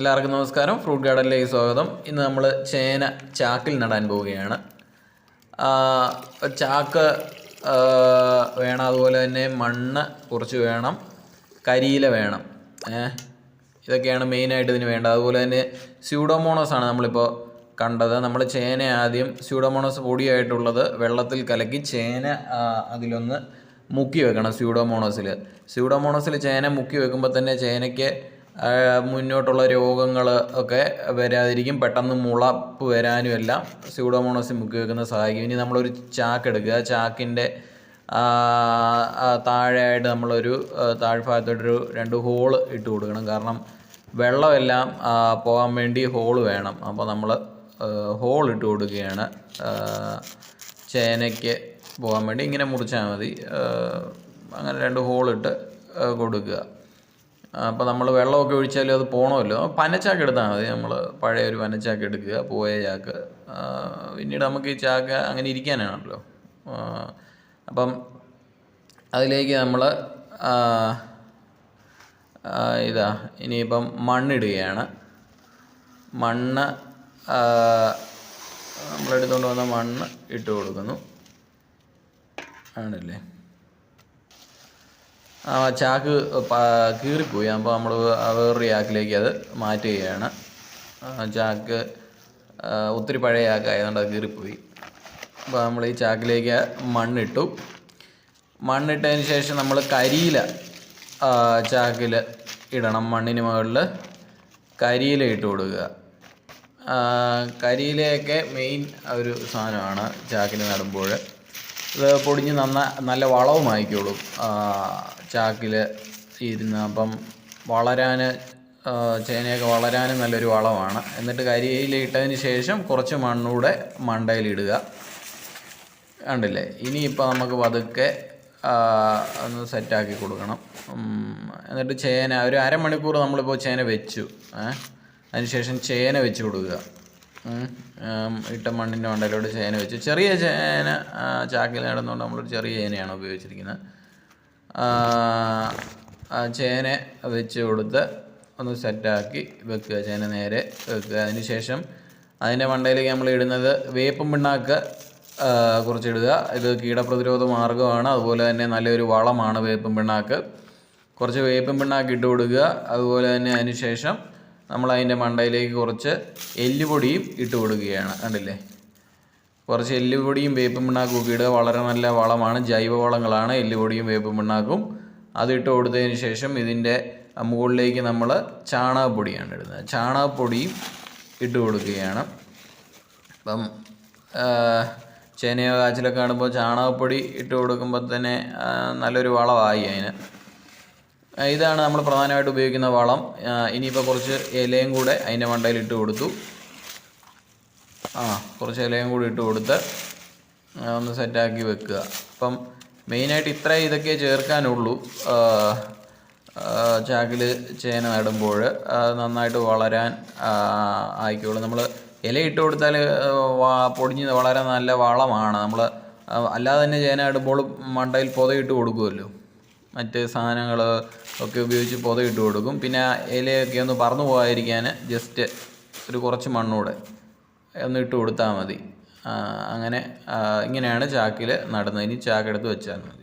എല്ലാവർക്കും നമസ്കാരം. ഫ്രൂട്ട് ഗാർഡനിലേക്ക് സ്വാഗതം. ഇന്ന് നമ്മൾ ചേന ചാക്കിൽ നടാൻ പോവുകയാണ്. ചാക്ക് വേണം. അതുപോലെ തന്നെ മണ്ണ് കുറച്ച് വേണം. കരിയില വേണം. ഇതൊക്കെയാണ് മെയിനായിട്ട് ഇതിന് വേണ്ടത്. അതുപോലെ തന്നെ സ്യൂഡോമോണോസ് ആണ് നമ്മളിപ്പോൾ കണ്ടത്. നമ്മൾ ചേന ആദ്യം സ്യൂഡോമോണോസ് പൊടിയായിട്ടുള്ളത് വെള്ളത്തിൽ കലക്കി ചേന അതിലൊന്ന് മുക്കി വെക്കണം സ്യൂഡോമോണോസിൽ സ്യൂഡോമോണോസിൽ ചേന മുക്കി വെക്കുമ്പോൾ തന്നെ ചേനയ്ക്ക് മുന്നോട്ടുള്ള രോഗങ്ങൾ ഒക്കെ വരാതിരിക്കും. പെട്ടെന്ന് മുളപ്പ് വരാനും എല്ലാം സ്യൂഡോമോണോസിൽ മുക്കി വെക്കുന്ന സഹായിക്കും ഇനി നമ്മളൊരു ചാക്ക് എടുക്കുക. ചാക്കിന്റെ താഴെയായിട്ട് നമ്മളൊരു താഴ്ഭാഗത്തോട്ടൊരു രണ്ട് ഹോൾ ഇട്ട് കൊടുക്കണം. കാരണം വെള്ളമെല്ലാം പോകാൻ വേണ്ടി ഹോൾ വേണം. അപ്പോൾ നമ്മൾ ഹോൾ ഇട്ട് കൊടുക്കുകയാണ്. ചേനയ്ക്ക് പോകാൻ വേണ്ടി. ഇങ്ങനെ മുറിച്ചാൽ മതി. അങ്ങനെ രണ്ട് ഹോളിട്ട് കൊടുക്കുക. അപ്പോൾ നമ്മൾ വെള്ളമൊക്കെ ഒഴിച്ചാലും അത് പോകണമല്ലോ പനച്ചാക്ക് എടുത്താൽ മതി. നമ്മൾ പഴയ ഒരു പനച്ചാക്ക് എടുക്കുക പോയ ചാക്ക്. പിന്നീട് നമുക്ക് ഈ ചാക്ക് അങ്ങനെ ഇരിക്കാനാണല്ലോ. അപ്പം അതിലേക്ക് നമ്മൾ ഇതാ ഇനിയിപ്പം മണ്ണിടുകയാണ്. മണ്ണ് നമ്മളെടുത്തുകൊണ്ട് വന്ന മണ്ണ് ഇട്ട് കൊടുക്കുന്നു. ആണല്ലേ? ചാക്ക് കീറിപ്പോയി. അപ്പോൾ നമ്മൾ വേറൊരു ചാക്കിലേക്ക് അത് മാറ്റുകയാണ്. ചാക്ക് ഒത്തിരി പഴയ ചാക്കായതുകൊണ്ട് അത് കീറിപ്പോയി. അപ്പോൾ നമ്മൾ ഈ ചാക്കിലേക്ക് മണ്ണിട്ടു. മണ്ണിട്ടതിന് ശേഷം നമ്മൾ കരിയില ചാക്കിൽ ഇടണം. മണ്ണിന് മുകളിൽ കരിയില ഇട്ട് കൊടുക്കുക. കരിയിലയൊക്കെ മെയിൻ ഒരു സാധനമാണ് ചാക്കിന് നടുമ്പോൾ പൊടിഞ്ഞ് നന്ന നല്ല വളവും ആയിക്കോളും. ചാക്കിൽ ഇരുന്ന് അപ്പം വളരാൻ ചേനയൊക്കെ വളരാനും നല്ലൊരു വളമാണ്. എന്നിട്ട് കരിയിലിട്ടതിന് ശേഷം കുറച്ച് മണ്ണൂടെ മണ്ടയിലിടുക കണ്ടില്ലേ? ഇനിയിപ്പോൾ നമുക്ക് പതുക്കെ ഒന്ന് സെറ്റാക്കി കൊടുക്കണം. എന്നിട്ട് ചേന ഒരു അരമണിക്കൂർ നമ്മളിപ്പോൾ ചേന വെച്ചു. അതിനുശേഷം ചേന വെച്ച് കൊടുക്കുക. ഇട്ട മണ്ണിന്റെ മണ്ടയിലോട്ട് ചേന വെച്ച്. ചെറിയ ചേന ചാക്കിൽ നടന്നുകൊണ്ട് നമ്മളൊരു ചെറിയ ചേനയാണ് ഉപയോഗിച്ചിരിക്കുന്നത്. ചേന വെച്ച് കൊടുത്ത് ഒന്ന് സെറ്റാക്കി വെക്കുക. ചേന നേരെ വെക്കുക. അതിനുശേഷം അതിന്റെ മണ്ടയിലേക്ക് നമ്മൾ ഇടുന്നത് വേപ്പും പിണ്ണാക്ക് കുറച്ചിടുക. ഇത് കീടപ്രതിരോധ മാർഗമാണ്. അതുപോലെ തന്നെ നല്ലൊരു വളമാണ് വേപ്പും പിണ്ണാക്ക്. കുറച്ച് വേപ്പും പിണ്ണാക്ക് ഇട്ട് കൊടുക്കുക. അതുപോലെ തന്നെ അതിന് ശേഷം നമ്മൾ അതിന്റെ മണ്ടയിലേക്ക് കുറച്ച് എല്ലുപൊടിയും ഇട്ട് കൊടുക്കുകയാണ്. കണ്ടില്ലേ? കുറച്ച് എല്ലുപൊടിയും വേപ്പും പിണ്ണാക്കും ഒക്കെ ഇടുക വളരെ നല്ല വളമാണ്. ജൈവ വളങ്ങളാണ് എല്ലുപൊടിയും വേപ്പും പിണ്ണാക്കും. അതിട്ട് കൊടുത്തതിന് ശേഷം ഇതിന്റെ മുകളിലേക്ക് നമ്മൾ ചാണകപ്പൊടിയാണ് ഇടുന്നത്. ചാണകപ്പൊടിയും ഇട്ട് കൊടുക്കുകയാണ്. അപ്പം ചേനയോ കാച്ചിലൊക്കെ കാണുമ്പോൾ ചാണകപ്പൊടി ഇട്ട് കൊടുക്കുമ്പോൾ തന്നെ നല്ലൊരു വളമായി അതിന്. ഇതാണ് നമ്മൾ പ്രധാനമായിട്ട് ഉപയോഗിക്കുന്ന വളം. ഇനിയിപ്പോൾ കുറച്ച് ഇലയും കൂടെ അതിന്റെ മണ്ടയിൽ ഇട്ട് കൊടുത്തു. ആ കുറച്ച് ഇലയും കൂടി ഇട്ട് കൊടുത്ത് ഒന്ന് സെറ്റാക്കി വെക്കുക. അപ്പം മെയിനായിട്ട് ഇത്ര ഇതൊക്കെ ചേർക്കാനുള്ളൂ. ചാക്കിൽ ചേന നടുമ്പോൾ നന്നായിട്ട് വളരാൻ ആയിക്കോളൂ. നമ്മൾ ഇല ഇട്ട് കൊടുത്താൽ പൊടിഞ്ഞ് വളരെ നല്ല വളമാണ്. നമ്മൾ അല്ലാതെ തന്നെ ചേന ഇടുമ്പോൾ മണ്ടയിൽ പുതയിട്ട് കൊടുക്കുമല്ലോ മറ്റ് സാധനങ്ങൾ ഒക്കെ ഉപയോഗിച്ച് പുതയിട്ട് കൊടുക്കും. പിന്നെ ഇലയൊക്കെ ഒന്ന് പറന്നു പോകാതിരിക്കാൻ ജസ്റ്റ് ഒരു കുറച്ച് മണ്ണൂടെ ഒന്ന് ഇട്ട് കൊടുത്താൽ മതി. അങ്ങനെ ഇങ്ങനെയാണ് ചാക്കിൽ നടുന്നത്. ഇനി ചാക്കെടുത്ത് വെച്ചാൽ മതി.